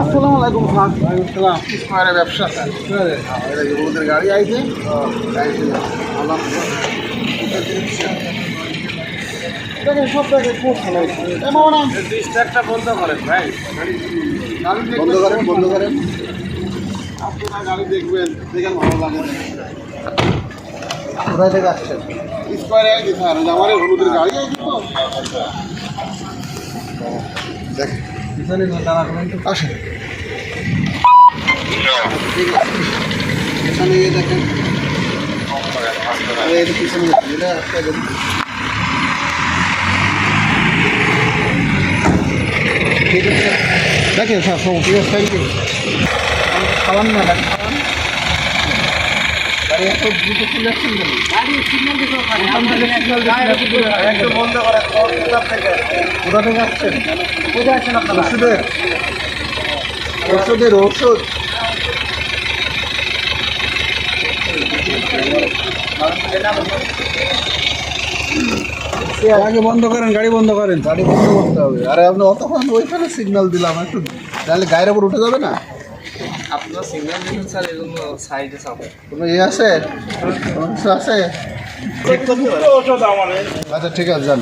আসসালামু আলাইকুম স্যার। স্কয়ারে ব্যবসা স্যার এটা যুবকদের গাড়ি আইছে। আইছে আল্লাহ দেখেন সব জায়গায় খুব ভালো স্টার্টটা বন্ধ করেন ভাই। বন্ধ করেন বন্ধ করেন। আপনারা গাড়ি দেখবেন দেখেন ভালো লাগে। কোথায় থেকে আসছেন? স্কোয়ারে আইছি স্যার আমার হলুদের গাড়ি আইছে তো। দেখ আসেন এখানে দেখেন। পিছনে এটা ঠিক আছে। দেখেন, স্যার সব ঠিক আছে থ্যাংক ইউ খাওয়ান না কোথা থেকে আসছেন কোথায় আছেন আপনারা? ওষুধের। ওষুধের ওষুধ। আগে বন্ধ করেন গাড়ি বন্ধ করেন। গাড়ি বন্ধ করতে হবে। আরে আপনি অতক্ষণ ওইখানে সিগন্যাল দিলাম একটু। তাহলে গায়ের উপর উঠে যাবে না? আপনার সিগন্যাল দিন স্যার এগুলো সাইডে সব। কোনো ইয়ে আছে? কোনো কিছু আছে? আচ্ছা ঠিক আছে যান।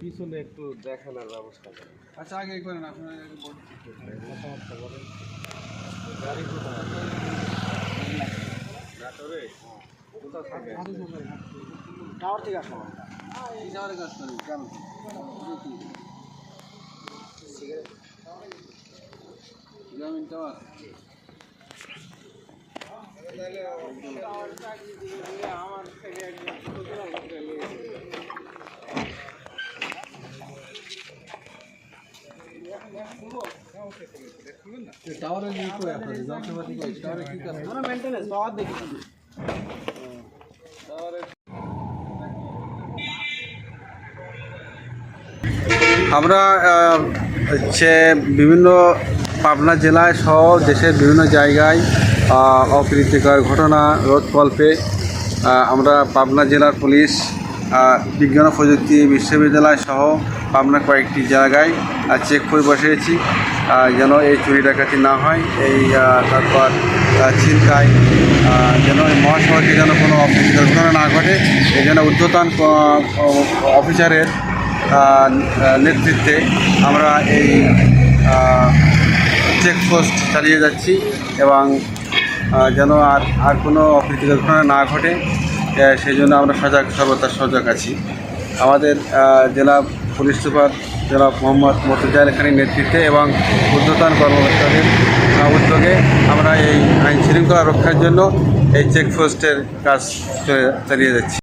পিছনে একটু দেখানোর ব্যবস্থা করেন। আচ্ছা আগে করেন আপনার গাড়ি কোথায় নাটোরে কোথা থাকে টাওয়ার থেকে আসো। টাওয়ারে কাজ গ্রামীণ টাওয়ার? আমরা হচ্ছে বিভিন্ন পাবনা জেলায় সহ দেশের বিভিন্ন জায়গায় অপ্রীতিকর ঘটনা রোধকল্পে আমরা পাবনা জেলার পুলিশ বিজ্ঞান ও প্রযুক্তি বিশ্ববিদ্যালয় সহ পাবনা কয়েকটি জায়গায় চেক করে বসিয়েছি। যেন এই চুরি ডাকাতি না হয়, এই তারপর ছিনতাই যেন এই মহাসড়কে যেন কোনো অপ্রীতিকর ঘটনা না ঘটে, এই জন্য ঊর্ধ্বতন অফিসারের নেতৃত্বে আমরা এই চেকপোস্ট চালিয়ে যাচ্ছি এবং যেন আর আর কোনো অপ্রীতিকর ঘটনা না ঘটে। সেই জন্য আমরা সজাগ, সর্বদা সজাগ আছি। আমাদের জেলা পুলিশ সুপার জেলা মোহাম্মদ মর্তুজা খানির নেতৃত্বে এবং ঊর্ধ্বতন কর্মকর্তাদের উদ্যোগে আমরা এই আইন শৃঙ্খলা রক্ষার জন্য এই চেকপোস্টের কাজ চলে- চালিয়ে যাচ্ছি।